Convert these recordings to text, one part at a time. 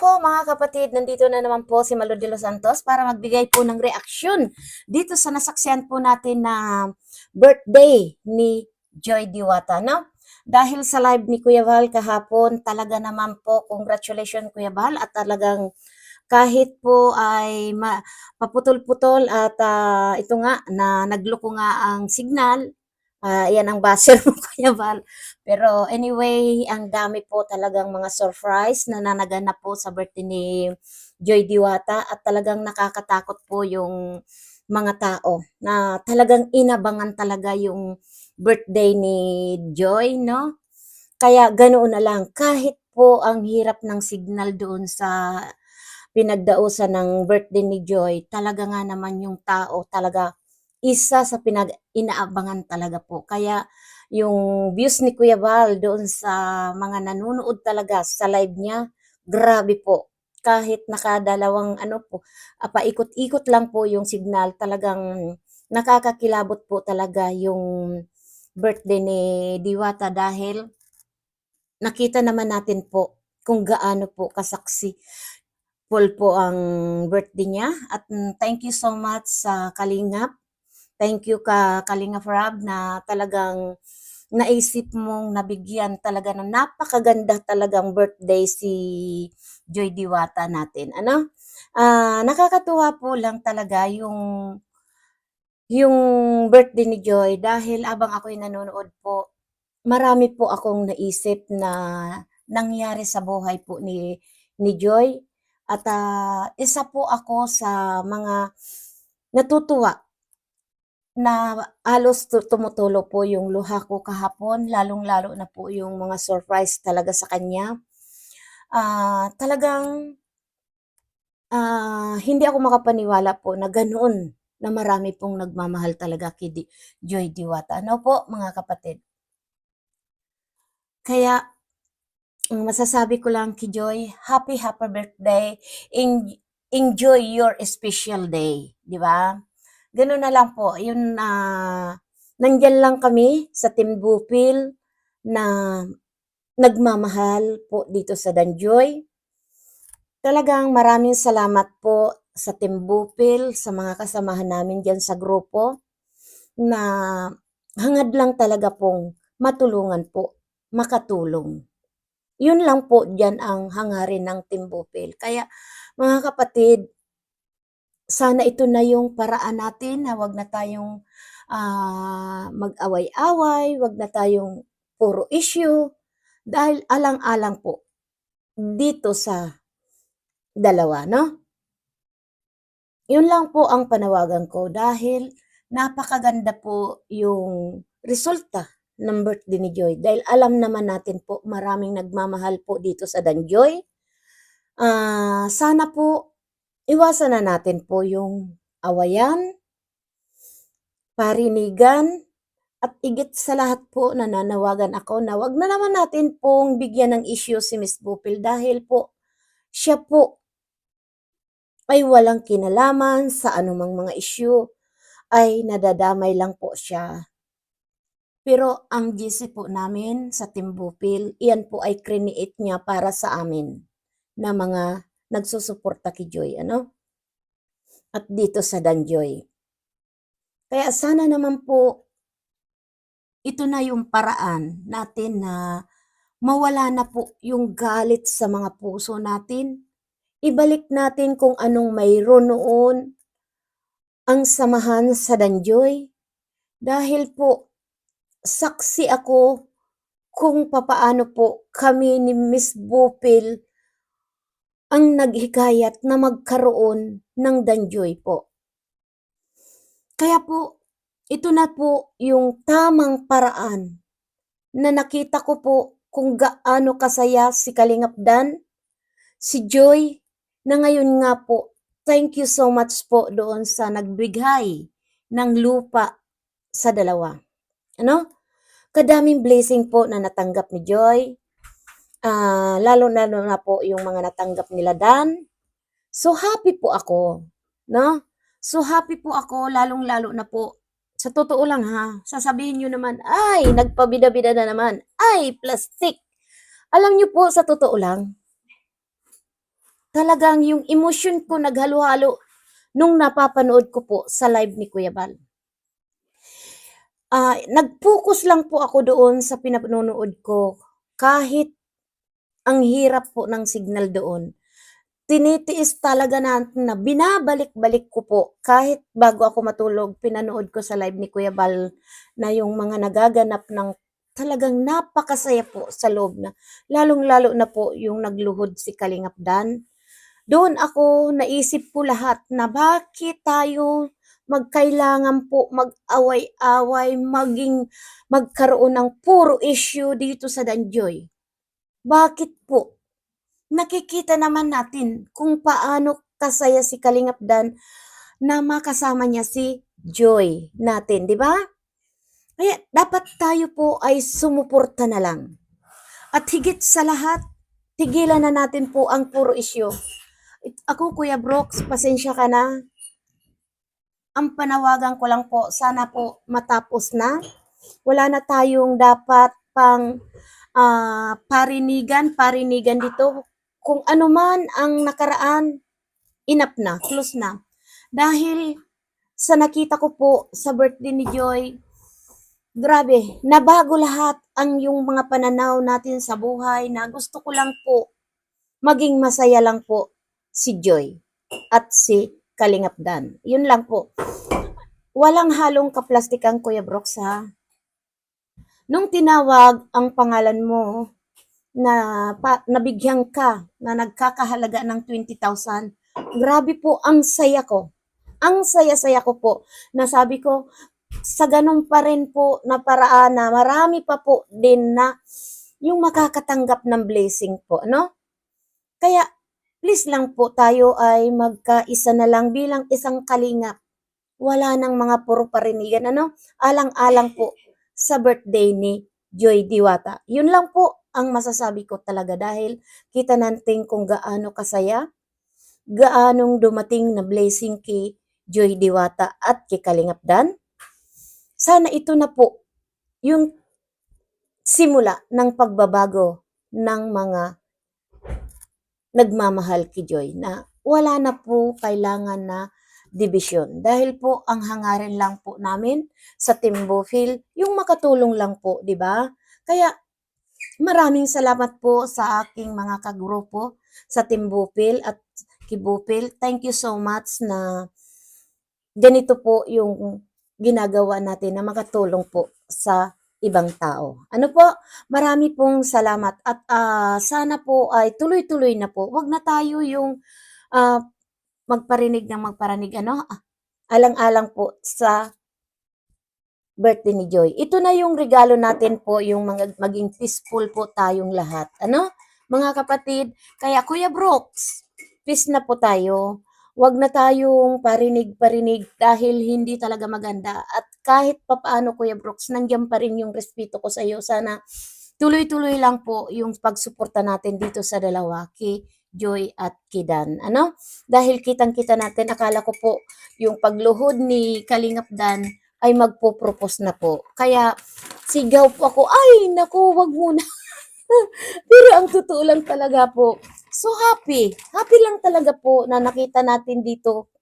po mga kapatid, nandito na naman po si Malo de los Santos para magbigay po ng reaksyon dito sa nasaksiyan po natin na birthday ni Joy Diwata, no? Dahil sa live ni Kuya Val kahapon, talaga naman po, congratulations Kuya Val at talagang kahit po ay paputol-putol at ah, ito nga na nagloko nga ang signal, ah, yan ang baser mo Kuya Val. Pero anyway, ang dami po talagang mga surprise na nanaganap po sa birthday ni Joy Diwata at talagang nakakatakot po yung mga tao na talagang inabangan talaga yung birthday ni Joy, no? Kaya ganoon na lang, kahit po ang hirap ng signal doon sa pinagdausan ng birthday ni Joy, talaga nga naman yung tao talaga isa sa pinag inaabangan talaga po. Kaya yung views ni Kuya Val doon sa mga nanonood talaga sa live niya, grabe po. Kahit nakadalawang ano po, paikot-ikot lang po yung signal, talagang nakakakilabot po talaga yung birthday ni Diwata dahil nakita naman natin po kung gaano po kasaksi full po ang birthday niya at thank you so much sa Kalingap. Thank you ka Kalingap Rob na talagang naisip mong nabigyan talaga ng napakaganda talagang birthday si Joy Diwata natin. Ano? Ah, nakakatuwa po lang talaga yung yung birthday ni Joy dahil abang ako'y nanonood po, marami po akong naisip na nangyari sa buhay po ni ni Joy at ah, isa po ako sa mga natutuwa na halos tu- tumutulo po yung luha ko kahapon, lalong-lalo na po yung mga surprise talaga sa kanya. Ah, talagang ah, hindi ako makapaniwala po na ganoon na marami pong nagmamahal talaga kay Joy Diwata. Ano po mga kapatid? Kaya masasabi ko lang kay Joy, happy happy birthday. En- enjoy your special day, di ba? Ganun na lang po. Yun na nandyan lang kami sa Team Bupil na nagmamahal po dito sa Danjoy. Talagang maraming salamat po sa Team Bupil, sa mga kasamahan namin dyan sa grupo na hangad lang talaga pong matulungan po, makatulong. Yun lang po dyan ang hangarin ng Team Bupil. Kaya mga kapatid, sana ito na yung paraan natin na wag na tayong ah, mag-away-away, wag na tayong puro issue dahil alang-alang po dito sa dalawa, no? Yun lang po ang panawagan ko dahil napakaganda po yung resulta ng birthday ni Joy. Dahil alam naman natin po maraming nagmamahal po dito sa Danjoy. Ah, sana po iwasan na natin po yung awayan, parinigan, at igit sa lahat po nananawagan ako na wag na naman natin pong bigyan ng issue si Miss Bupil dahil po siya po ay walang kinalaman sa anumang mga issue ay nadadamay lang po siya. Pero ang GC po namin sa Team Bupil, iyan po ay create niya para sa amin na mga nagsusuporta kay Joy, ano? At dito sa Danjoy. Kaya sana naman po ito na yung paraan natin na mawala na po yung galit sa mga puso natin. Ibalik natin kung anong mayroon noon ang samahan sa Danjoy. Dahil po, saksi ako kung papaano po kami ni Miss Bupil ang naghikayat na magkaroon ng Danjoy po. Kaya po, ito na po yung tamang paraan na nakita ko po kung gaano kasaya si Kalingap Dan, si Joy, na ngayon nga po, thank you so much po doon sa nagbigay ng lupa sa dalawa. Ano? Kadaming blessing po na natanggap ni Joy. Ah, lalo na na po yung mga natanggap nila Dan. So happy po ako, no? So happy po ako lalong-lalo na po sa totoo lang ha, sasabihin nyo naman, ay, nagpabida-bida na naman, ay, plastic. Alam nyo po, sa totoo lang, talagang yung emotion ko naghalo-halo nung napapanood ko po sa live ni Kuya Bal. Ah, nag-focus lang po ako doon sa pinapanood ko kahit ang hirap po ng signal doon. Tinitiis talaga natin na binabalik-balik ko po kahit bago ako matulog pinanood ko sa live ni Kuya Bal na yung mga nagaganap ng talagang napakasaya po sa loob na lalong-lalo na po yung nagluhod si Kalingap Dan. Doon ako naisip po lahat na bakit tayo magkailangan po mag-away-away, maging magkaroon ng puro issue dito sa Danjoy. Bakit po? Nakikita naman natin kung paano kasaya si Kalingap Dan na makasama niya si Joy natin, di ba? Kaya dapat tayo po ay sumuporta na lang. At higit sa lahat, tigilan na natin po ang puro. It- Ako, Kuya Brooks, pasensya ka na. Ang panawagan ko lang po, sana po matapos na. Wala na tayong dapat pang ah, parinigan, parinigan dito. Kung ano man ang nakaraan, inap na, close na. Dahil sa nakita ko po sa birthday ni Joy, grabe, nabago lahat ang yung mga pananaw natin sa buhay na gusto ko lang po maging masaya lang po si Joy at si Kalingap Dan. Yun lang po. Walang halong kaplastikan, Kuya Brooks, ha? Nung tinawag ang pangalan mo na pa, nabigyan ka na nagkakahalaga ng 20,000, grabe po ang saya ko. Ang saya-saya ko po na sabi ko, sa ganun pa rin po na paraan na marami pa po din na yung makakatanggap ng blessing po, no? Kaya, please lang po tayo ay magkaisa na lang bilang isang kalingap. Wala nang mga puro parinigan, ano? Alang-alang po sa birthday ni Joy Diwata. Yun lang po ang masasabi ko talaga dahil kita natin kung gaano kasaya, gaanong dumating na blessing kay Joy Diwata at kay Kalingap Dan. Sana ito na po yung simula ng pagbabago ng mga nagmamahal kay Joy na wala na po kailangan na division. Dahil po ang hangarin lang po namin sa Team Bufil, yung makatulong lang po, di ba? Kaya maraming salamat po sa aking mga kagrupo sa Team Bufil at Kibupil. Thank you so much na ganito po yung ginagawa natin na makatulong po sa ibang tao. Ano po? Marami pong salamat at ah, sana po ay tuloy-tuloy na po. Huwag na tayo yung ah, magparinig ng magparanig ano, alang-alang po sa birthday ni Joy. Ito na yung regalo natin po, yung mga, maging peaceful po tayong lahat. Ano? Mga kapatid, kaya Kuya Brooks, peace na po tayo. Huwag na tayong parinig-parinig dahil hindi talaga maganda. At kahit papaano, Kuya Brooks, nandiyan pa rin yung respeto ko sa iyo. Sana tuloy-tuloy lang po yung pagsuporta natin dito sa dalawa, kay Joy at Kidan. Ano? Dahil kitang-kita natin, akala ko po yung pagluhod ni Kalingap Dan ay magpo-propose na po. Kaya sigaw po ako, ay naku, wag muna. Pero ang totoo lang talaga po, so happy. Happy lang talaga po na nakita natin dito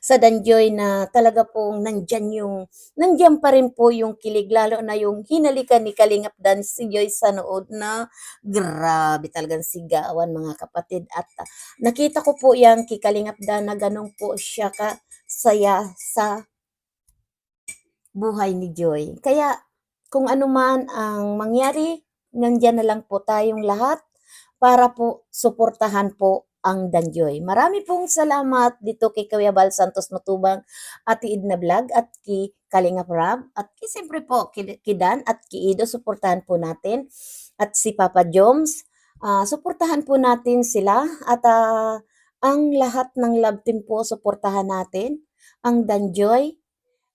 sa Danjoy na talaga pong nandyan yung, nandyan pa rin po yung kilig, lalo na yung hinalikan ni Kalingap Dan si Joy sa nood na grabe talagang sigawan mga kapatid. At ah, nakita ko po yan kay Kalingap Dan na ganun po siya ka saya sa buhay ni Joy. Kaya kung ano man ang mangyari, nandyan na lang po tayong lahat para po suportahan po ang Danjoy. Marami pong salamat dito kay Kuya Bal Santos Matubang, Ate Idna Vlog at kay Kalinga Prab at kay siyempre po kay Dan at kay Ido suportahan po natin at si Papa Joms. ah, suportahan po natin sila at ah, ang lahat ng love team po suportahan natin. Ang Danjoy,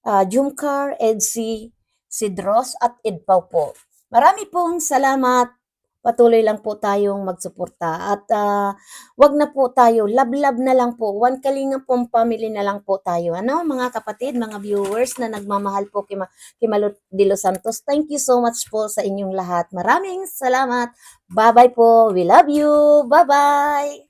uh, Jumcar, Edsi, Sidros at Edpaw po. Marami pong salamat. Patuloy lang po tayong magsuporta at ah, wag na po tayo, love-love na lang po. One kalinga pong family na lang po tayo. Ano, mga kapatid, mga viewers na nagmamahal po kay, Ma- kay de Los Santos. Thank you so much po sa inyong lahat. Maraming salamat. Bye-bye po. We love you. Bye-bye.